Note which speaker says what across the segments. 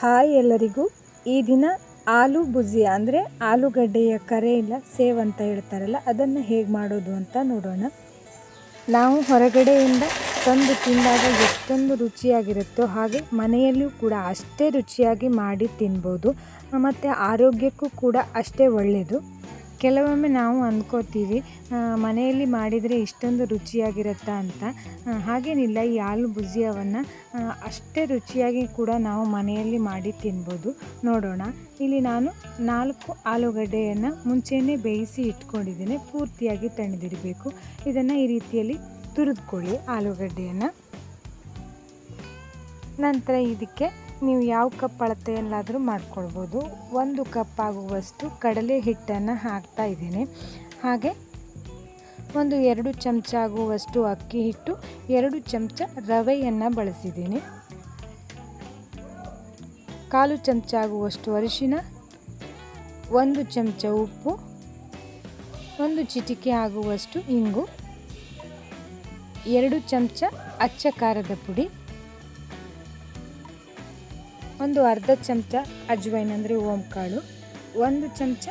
Speaker 1: Hi ಎಲ್ಲರಿಗೂ. ಈ ದಿನ ಆಲೂ ಭುಜಿಯ ಅಂದರೆ ಆಲೂಗಡ್ಡೆಯ ಕರೆ ಇಲ್ಲ, ಸೇವ್ ಅಂತ ಹೇಳ್ತಾರಲ್ಲ, ಅದನ್ನು ಹೇಗೆ ಮಾಡೋದು ಅಂತ ನೋಡೋಣ. ನಾವು ಹೊರಗಡೆಯಿಂದ ತಂದು ತಿಂದಾಗ ಎಷ್ಟೊಂದು ರುಚಿಯಾಗಿರುತ್ತೋ ಹಾಗೆ ಮನೆಯಲ್ಲಿಯೂ ಕೂಡ ಅಷ್ಟೇ ರುಚಿಯಾಗಿ ಮಾಡಿ ತಿನ್ಬೋದು. ಮತ್ತು ಆರೋಗ್ಯಕ್ಕೂ ಕೂಡ ಅಷ್ಟೇ ಒಳ್ಳೆಯದು ಕೆಲವೊಮ್ಮೆ ನಾವು ಅಂದ್ಕೋತೀವಿ ಮನೆಯಲ್ಲಿ ಮಾಡಿದರೆ ಇಷ್ಟೊಂದು ರುಚಿಯಾಗಿರುತ್ತಾ ಅಂತ. ಹಾಗೇನಿಲ್ಲ, ಈ ಆಲೂ ಭುಜಿಯವನ್ನು ಅಷ್ಟೇ ರುಚಿಯಾಗಿ ಕೂಡ ನಾವು ಮನೆಯಲ್ಲಿ ಮಾಡಿ ತಿನ್ಬೋದು. ನೋಡೋಣ. ಇಲ್ಲಿ ನಾನು ನಾಲ್ಕು ಆಲೂಗಡ್ಡೆಯನ್ನು ಮುಂಚೆಯೇ ಬೇಯಿಸಿ ಇಟ್ಕೊಂಡಿದ್ದೇನೆ. ಪೂರ್ತಿಯಾಗಿ ತಣಿದಿರಬೇಕು ಇದನ್ನು ಈ ರೀತಿಯಲ್ಲಿ ತುರಿದುಕೊಳ್ಳಿ ಆಲೂಗಡ್ಡೆಯನ್ನು. ನಂತರ ಇದಕ್ಕೆ ನೀವು ಯಾವ ಕಪ್ ಅಳತೆಯಲ್ಲಾದರೂ ಮಾಡ್ಕೊಳ್ಬೋದು. ಒಂದು ಕಪ್ ಆಗುವಷ್ಟು ಕಡಲೆ ಹಿಟ್ಟನ್ನು ಹಾಕ್ತಾ ಇದ್ದೀನಿ. ಹಾಗೆ ಒಂದು ಎರಡು ಚಮಚ ಆಗುವಷ್ಟು ಅಕ್ಕಿ ಹಿಟ್ಟು, ಎರಡು ಚಮಚ ರವೆಯನ್ನು ಬಳಸಿದ್ದೀನಿ. ಕಾಲು ಚಮಚ ಆಗುವಷ್ಟು ಅರಿಶಿನ, ಒಂದು ಚಮಚ ಉಪ್ಪು, ಒಂದು ಚಿಟಿಕೆ ಆಗುವಷ್ಟು ಇಂಗು, ಎರಡು ಚಮಚ ಅಚ್ಚ ಖಾರದ ಪುಡಿ. ಒಂದು ಅರ್ಧ ಚಮಚ ಅಜ್ವೈನ್ ಅಂದರೆ ಓಂಕಾಳು ಒಂದು ಚಮಚ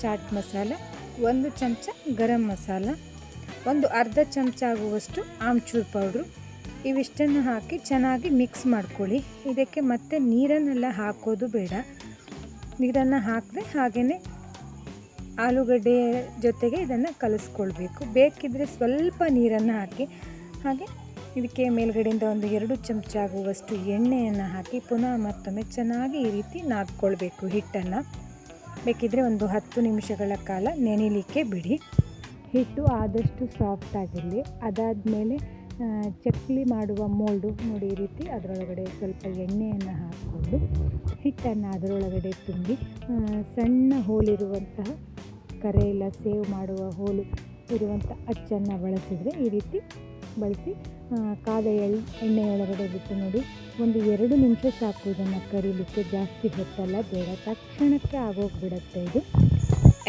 Speaker 1: ಚಾಟ್ ಮಸಾಲ, ಒಂದು ಚಮಚ ಗರಂ ಮಸಾಲ, ಒಂದು ಅರ್ಧ ಚಮಚ ಆಗುವಷ್ಟು ಆಮ್ಚೂರ್ ಪೌಡ್ರು. ಇವಿಷ್ಟನ್ನು ಹಾಕಿ ಚೆನ್ನಾಗಿ ಮಿಕ್ಸ್ ಮಾಡ್ಕೊಳ್ಳಿ. ಇದಕ್ಕೆ ಮತ್ತೆ ನೀರನ್ನೆಲ್ಲ ಹಾಕೋದು ಬೇಡ. ನೀರನ್ನು ಹಾಕದೆ ಹಾಗೆಯೇ ಆಲೂಗಡ್ಡೆ ಜೊತೆಗೆ ಇದನ್ನು ಕಲಿಸ್ಕೊಳ್ಬೇಕು. ಬೇಕಿದ್ದರೆ ಸ್ವಲ್ಪ ನೀರನ್ನು ಹಾಕಿ ಹಾಗೆ ಇದಕ್ಕೆ ಮೇಲ್ಗಡೆಯಿಂದ ಒಂದು ಎರಡು ಚಮಚ ಆಗುವಷ್ಟು ಎಣ್ಣೆಯನ್ನು ಹಾಕಿ ಪುನಃ ಮತ್ತೊಮ್ಮೆ ಚೆನ್ನಾಗಿ ಈ ರೀತಿ ನಾದ್ಕೊಳ್ಬೇಕು ಹಿಟ್ಟನ್ನು. ಬೇಕಿದ್ರೆ ಒಂದು ಹತ್ತು ನಿಮಿಷಗಳ ಕಾಲ ನೆನೆಯಲಿಕ್ಕೆ ಬಿಡಿ. ಹಿಟ್ಟು ಆದಷ್ಟು ಸಾಫ್ಟ್ ಆಗಿರಲಿ. ಅದಾದಮೇಲೆ ಚಕ್ಲಿ ಮಾಡುವ ಮೋಲ್ಡು ನೋಡಿ ಈ ರೀತಿ ಅದರೊಳಗಡೆ ಸ್ವಲ್ಪ ಎಣ್ಣೆಯನ್ನು ಹಾಕಿಕೊಂಡು ಹಿಟ್ಟನ್ನು ಅದರೊಳಗಡೆ ತುಂಬಿ ಸಣ್ಣ ಹೋಲಿರುವಂತಹ ಕರೆಯೆಲ್ಲ ಸೇವ್ ಮಾಡುವ ಹೋಲು ಇರುವಂಥ ಅಚ್ಚನ್ನು ಬಳಸಿದರೆ ಈ ರೀತಿ ಬಳಸಿ ಕಾದ ಎಳ್ ಎಣ್ಣೆಯೊಳಗಡೆ ಬಿಟ್ಟು ನೋಡಿ. ಒಂದು ಎರಡು ನಿಮಿಷ ಸಾಕು, ಇದನ್ನು ಕರೀಲಿಕ್ಕೆ ಜಾಸ್ತಿ ಹೊತ್ತಲ್ಲ ಬೇಡ ತಕ್ಷಣಕ್ಕೆ ಆಗೋಗ್ಬಿಡುತ್ತೆ ಇದು.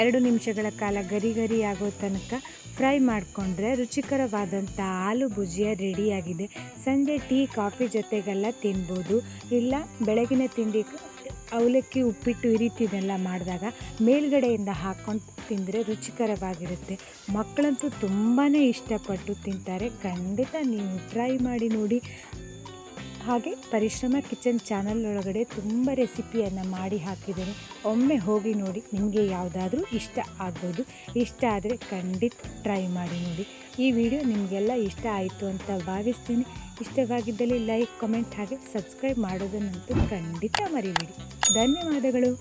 Speaker 1: ಎರಡು ನಿಮಿಷಗಳ ಕಾಲ ಗರಿ ಗರಿ ಆಗೋ ತನಕ ಫ್ರೈ ಮಾಡಿಕೊಂಡ್ರೆ ರುಚಿಕರವಾದಂಥ ಆಲೂ ಭುಜಿಯ ರೆಡಿಯಾಗಿದೆ. ಸಂಜೆ ಟೀ, ಕಾಫಿ ಜೊತೆಗೆಲ್ಲ ತಿನ್ಬೋದು. ಇಲ್ಲ, ಬೆಳಗಿನ ತಿಂಡಿ ಅವಲಕ್ಕಿ ಉಪ್ಪಿಟ್ಟು ಈ ರೀತಿದೆಲ್ಲ ಮಾಡಿದಾಗ ಮೇಲ್ಗಡೆಯಿಂದ ಹಾಕ್ಕೊಂಡು ತಿಂದರೆ ರುಚಿಕರವಾಗಿರುತ್ತೆ. ಮಕ್ಕಳಂತೂ ತುಂಬಾ ಇಷ್ಟಪಟ್ಟು ತಿಂತಾರೆ. ಖಂಡಿತ ನೀವು ಟ್ರೈ ಮಾಡಿ ನೋಡಿ. ಹಾಗೆ ಪರಿಶ್ರಮ ಕಿಚನ್ ಚಾನಲ್ ಒಳಗಡೆ ತುಂಬ ರೆಸಿಪಿಯನ್ನು ಮಾಡಿ ಹಾಕಿದ್ದೇನೆ. ಒಮ್ಮೆ ಹೋಗಿ ನೋಡಿ, ನಿಮಗೆ ಯಾವುದಾದ್ರೂ ಇಷ್ಟ ಆಗ್ಬೋದು. ಇಷ್ಟ ಆದರೆ ಖಂಡಿತ ಟ್ರೈ ಮಾಡಿ ನೋಡಿ. ಈ ವಿಡಿಯೋ ನಿಮಗೆಲ್ಲ ಇಷ್ಟ ಆಯಿತು ಅಂತ ಭಾವಿಸ್ತೀನಿ. ಇಷ್ಟವಾಗಿದ್ದಲ್ಲಿ ಲೈಕ್, ಕಮೆಂಟ್ ಹಾಗೆ ಸಬ್ಸ್ಕ್ರೈಬ್ ಮಾಡೋದನ್ನಂತೂ ಖಂಡಿತ ಮರಿಬೇಡಿ. ಧನ್ಯವಾದಗಳು.